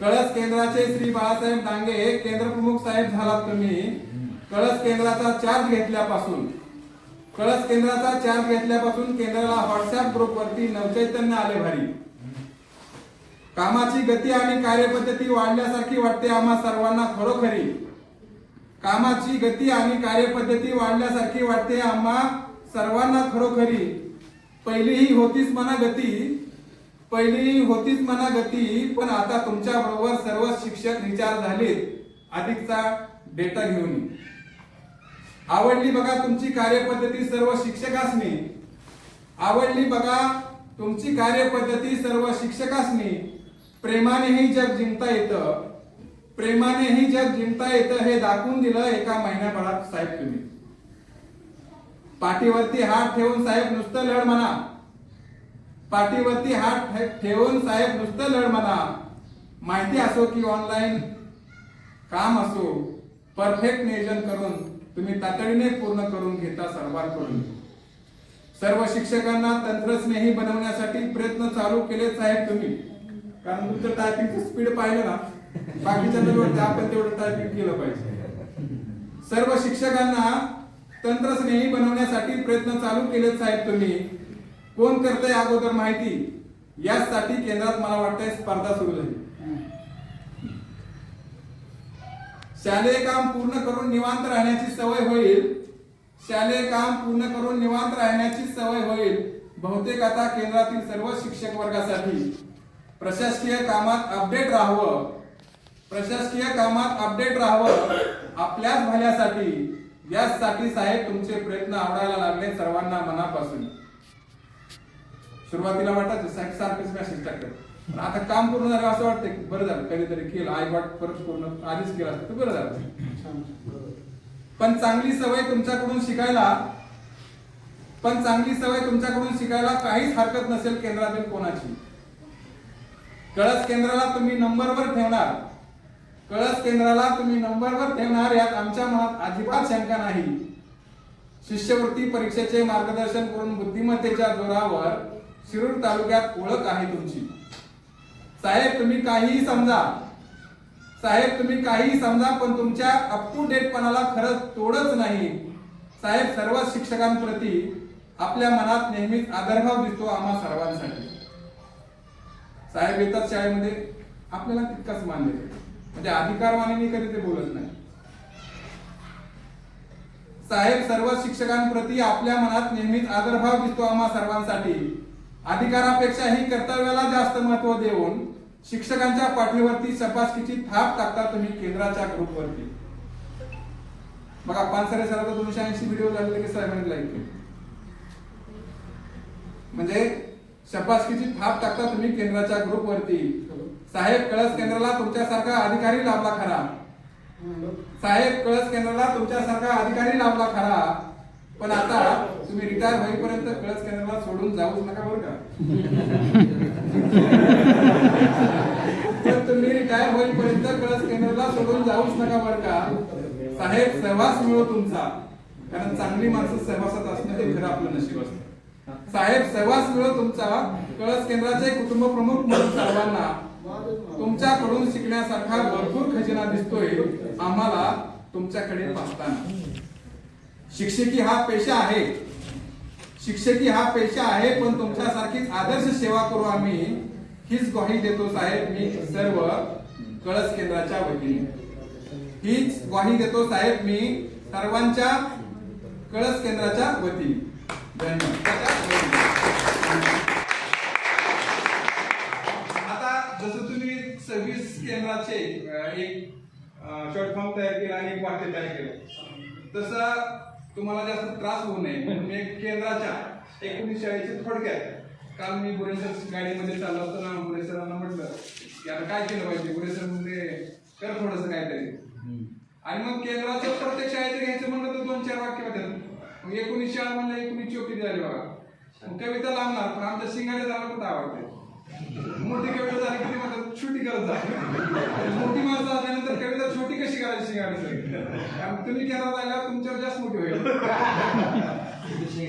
कळस केंद्राचे श्री बाळासाहेब डांगे केंद्र प्रमुख साहेब झालात तुम्ही. कळस केंद्राचा चार्ज घेतल्यापासून कळस केंद्राचा चार्ज घेतल्यापासून केंद्राला व्हॉट्सअप ग्रुप वरती नवचैतन्य आले भारी. कामाची गती आणि कार्यपद्धती वाढल्यासारखी वाटते आम्हा सर्वांना खरोखरी. कामाची गती आणि कार्यपद्धती वाढल्यासारखी वाटते आम्हा सर्वांना खरोखरी. पहिली ही होतीच म्हणा गती पहिली होतीच म्हणा गती पण आता तुमच्या बरोबर सर्व शिक्षक विचार झालेत. अधिकचा डेटा घेऊन आवडली बघा तुमची कार्यपद्धती सर्व शिक्षकासनी. आवडली बघा तुमची कार्यपद्धती सर्व शिक्षकासनी. प्रेमानेही जग जिंकता येतं. प्रेमानेही जग जिंकता येतं हे दाखवून दिलं एका महिन्याभरात साहेब तुम्ही. पाठीवरती हात ठेवून साहेब नुसतं लढ म्हणा. पाठीवरती हात ठेवून साहेब नुसतं लढ म्हणा. माहिती असो की ऑनलाईन काम असो परफेक्ट नियोजन करून तुम्ही तातडीने पूर्ण करून घेता सर्वांकडून सर्व शिक्षकांना तंत्रस्नेही बनवण्यासाठी प्रयत्न चालू केले साहेब तुम्ही. कारण तुमचं टायपिंगचं स्पीड पाहिलं ना बाकीच्या आपण तेवढं टायपिंग केलं पाहिजे. सर्व शिक्षकांना तंत्रस्नेही बनवण्यासाठी प्रयत्न चालू केले साहेब तुम्ही. कोण करतंय अगोदर माहिती? यासाठी केंद्रात मला वाटतंय स्पर्धा सुरू झाली. शालेय काम पूर्ण करून निवांत राहण्याची सवय होईल. शालेय काम पूर्ण करून निवांत राहण्याची सवय होईल. बहुतेक आता केंद्रातील सर्व शिक्षक वर्गासाठी प्रशासकीय कामात अपडेट राहावं. प्रशासकीय कामात अपडेट राहावं. आपल्याच भल्यासाठी. यासाठी साहेब तुमचे प्रयत्न आवडायला लागले सर्वांना मनापासून. सुरुवातीला वाटायचं साहेब सारखेच मेसेज टाकतात. आता काम पूर्ण झालं असं वाटतं की बरं झालं कधीतरी केलं. आई वाट परत पूर्ण आधीच केलं असतं बरं झालं. पण चांगली सवय तुमच्याकडून शिकायला पण चांगली सवय तुमच्याकडून शिकायला काहीच हरकत नसेल केंद्रातील कोणाची. कळस केंद्राला तुम्ही नंबरवर ठेवणार. कळस केंद्राला तुम्ही नंबरवर ठेवणार यात आमच्या मनात अजिबात शंका नाही. शिष्यवृत्ती परीक्षेचे मार्गदर्शन करून बुद्धिमत्तेच्या जोरावर शिरूर तालुक्यात ओळख आहे तुमची. साहेब तुम्ही काहीही समजा. साहेब तुम्ही काहीही समजा पण तुमच्या अप टू डेटपणाला खरंच तोडच नाही. साहेब सर्व शिक्षकांप्रती आपल्या मनात नेहमीच आदरभाव दिसतो आम्हा सर्वांसाठी. साहेब येतात शाळेमध्ये. आपल्याला तितकाच मान देतो म्हणजे अधिकार कधी ते बोलत नाही. साहेब सर्व शिक्षकांप्रती आपल्या मनात नेहमीच आदरभाव दिसतो आम्हा सर्वांसाठी. अधिकारापेक्षाही कर्तव्याला जास्त महत्त्व देऊन शिक्षकांच्या पाठीवरती शपासकीची थाप टाकता तुम्ही केंद्राच्या ग्रुपवरती. बघा पानसरे सरांचा दोनशे ऐंशी व्हिडिओ झालेले की साहेबांनी लाईक केले. म्हणजे शपासकीची थाप टाकता तुम्ही केंद्राच्या ग्रुपवरती. साहेब कळस केंद्राला तुमच्यासारखा अधिकारी लाभला खरा. साहेब कळस केंद्राला तुमच्यासारखा अधिकारी लाभला खरा. पण आता तुम्ही रिटायर होईपर्यंत कळस केंद्राला सोडून जाऊच नका बरं का? तुम्ही रिटायर होईपर्यंत कळस केंद्राला सोडून जाऊच नका बरं का? साहेब सहवास मिळो तुमचा. कारण चांगली माणसं सहवासात असणं हे खरं आपलं नशीब असतं. साहेब सहवास मिळो तुमचा. कळस केंद्राचे कुटुंब प्रमुख म्हणून सर्वांना. तुमच्याकडून शिकण्यासारखा भरपूर खजिना दिसतोय. आम्हाला तुमच्याकडे पाहताना. शिक्षकी हा पेशा आहे. शिक्षकी हा पेशा आहे पण तुमच्यासारखीच आदर्श सेवा करू आम्ही. हीच ग्वाही देतो साहेब मी सर्व कळस केंद्राच्या वतीने. हीच ग्वाही देतो साहेब मी सर्वांच्या कळस केंद्राच्या वतीने. धन्यवाद. आता जसं तुम्ही सव्वीस केंद्राचे एक शॉर्ट फॉर्म तयार केला आणि एक वाक्य तयार केलं. तसं तुम्हाला जास्त त्रास होऊ नये. म्हणून मी केंद्राच्या एकोणीस शाळेचे थोडक्यात काल मी गुरेसर गाडीमध्ये चाललो असताना गुरेसरांना म्हटलं की आता काय केलं पाहिजे? गुरेसर म्हणजे कर थोडस काहीतरी. आणि मग केंद्राचं प्रत्येक शाळेचं घ्यायचं म्हणलं तर दोन चार वाक्य होतात मग एकोणीस शाळा म्हणलं एकोणीस चौकी झाली बघा. कविता लावणार पण आमच्या शिंगाडे झाला खूप आवडते? मोठी कविता झाली की ते म्हणतात छोटी करत जा मोठी माणसं झाल्यानंतर कविता छोटी कशी करायची शिंगाडे तुम्ही केला आल्यावर तुमच्यावर जास्त मोठी होईल